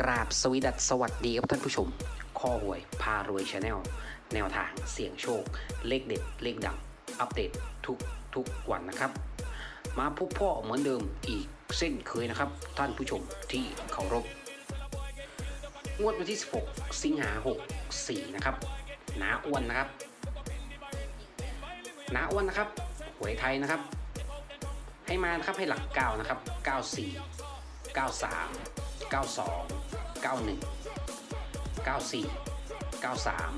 กราบสวีดัสสวัสดีครับท่านผู้ชม ข้อหวยพารวยชาแนลแนวทางเสี่ยงโชค เลขเด็ด เลขดัง อัปเดตทุกทุกวันนะครับ มาพบพ่อเหมือนเดิมอีกเส้นเคยนะครับ ท่านผู้ชมที่เคารพ งวดวันที่ 16 สิงหา 64 นะครับหนาอ้วนนะครับหนาอ้วนนะครับ หวยไทยนะครับ ให้มานะครับให้หลัก 9 นะครับ 94 93 92 91 94 93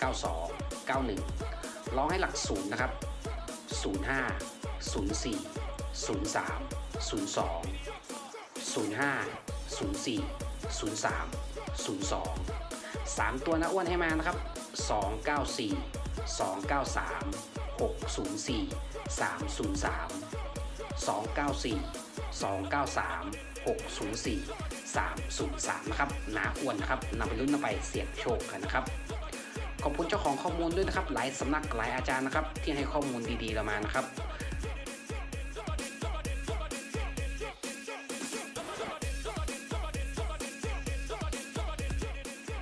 92 91ร้องให้หลักศูนย์นะครับ 05 04 03 02 05 04 03 02 3 ตัวนะอ้วนให้มานะครับ 294 293 604 303 294 293 604 303 นะครับหนาอ้วนนะครับนำไปลุ้นนำไปเสี่ยงโชคกันนะครับขอบคุณเจ้าของข้อมูลด้วยนะครับ หลายสำนักหลายอาจารย์นะครับ ที่ให้ข้อมูลดีๆเรามานะครับ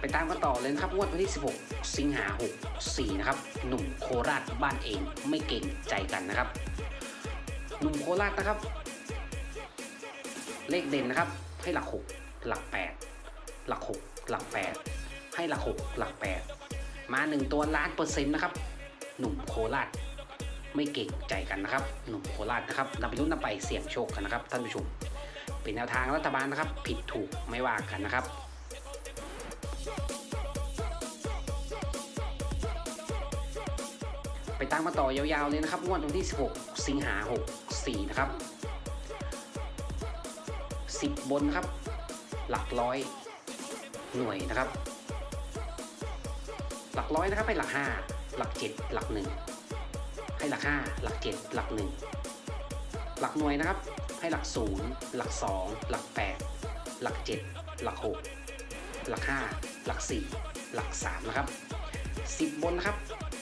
ไปตามกันต่อเลยนะครับงวดวันที่ 16 สิงหา64นะครับ หนุ่มโคราชบ้านเองไม่เก่งใจกันนะครับ หนุ่มโคราชนะครับ เลขเด่นนะครับ ให้หลัก 6 หลัก 8 หลัก 6 หลัก 8 ให้หลัก 6 หลัก 8 มา 1 ตัวล้านเปอร์เซ็นต์นะครับ หนุ่มโคราชไม่เก่งใจกันนะครับ หนุ่มโคราชนะครับนำไปรุ่นนำไปเสี่ยงโชคกันนะครับท่านผู้ชม เป็นแนวทางรัฐบาลนะครับ ผิดถูกไม่ว่ากันนะครับไปตามมาต่อยาวๆเลยนะครับงวดวันที่ 16 สิงหา 64 นะครับ 10บนนครับ หลักร้อยหน่วยนะครับ หลักร้อยนะครับให้หลัก 5 หลัก 7 หลัก 1 ให้หลัก 5 หลัก 7 หลัก 1 หลักหน่วยนะครับ ให้หลัก 0 หลัก 2 หลัก 8 หลัก 7 หลัก 6 หลัก 5 หลัก 4 หลัก 3 นะครับ 10 บนนะครับ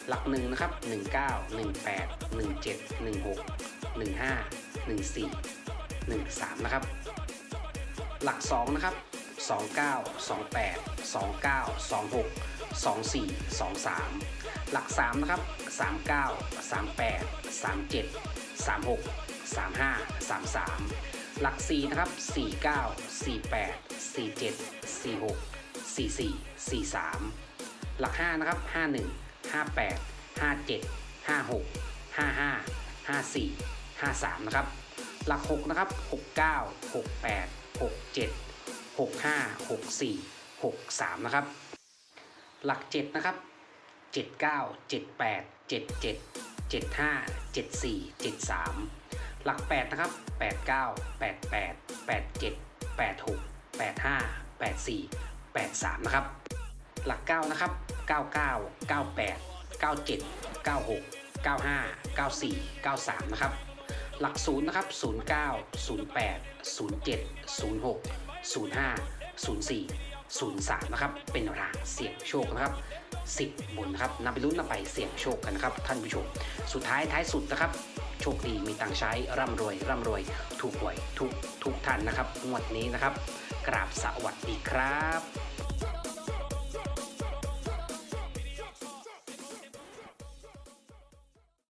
หลัก 1 นะครับ 19 18 17 16 15 14 13 นะครับ หลัก 2 นะครับ 29 28 29 26 24 23 หลัก 3 นะครับ 39 38 37 36 35 33 หลัก 4 นะครับ 49 48 47 46 44 43 หลัก 5 นะครับ 51 58 57 56 55 54 53 นะครับ หลัก 6 นะครับ 69 68 67 65 64 63 นะครับ หลัก 7 นะครับ 79 78 77 75 74 73 หลัก 8 นะครับ 89 88 87 86 85 84 83 นะครับ หลัก 9 นะครับ 99 98 97 96 95 94 93 นะครับ หลัก0นย์นะครับ 09 08 07 06 05 04 03 นะครับ เป็นรางเสี่ยงโชคนะครับ 10 บนนะครับนำไปลุ้นนำไปเสี่ยงโชคกันนะครับ ท่านผู้ชม สุดท้ายท้ายสุดนะครับ โชคดีมีตังใช้ร่ำรวยร่ำรวย ถูกหวยทุกทุกท่านนะครับงวดนี้นะครับ กราบสวัสดีครับ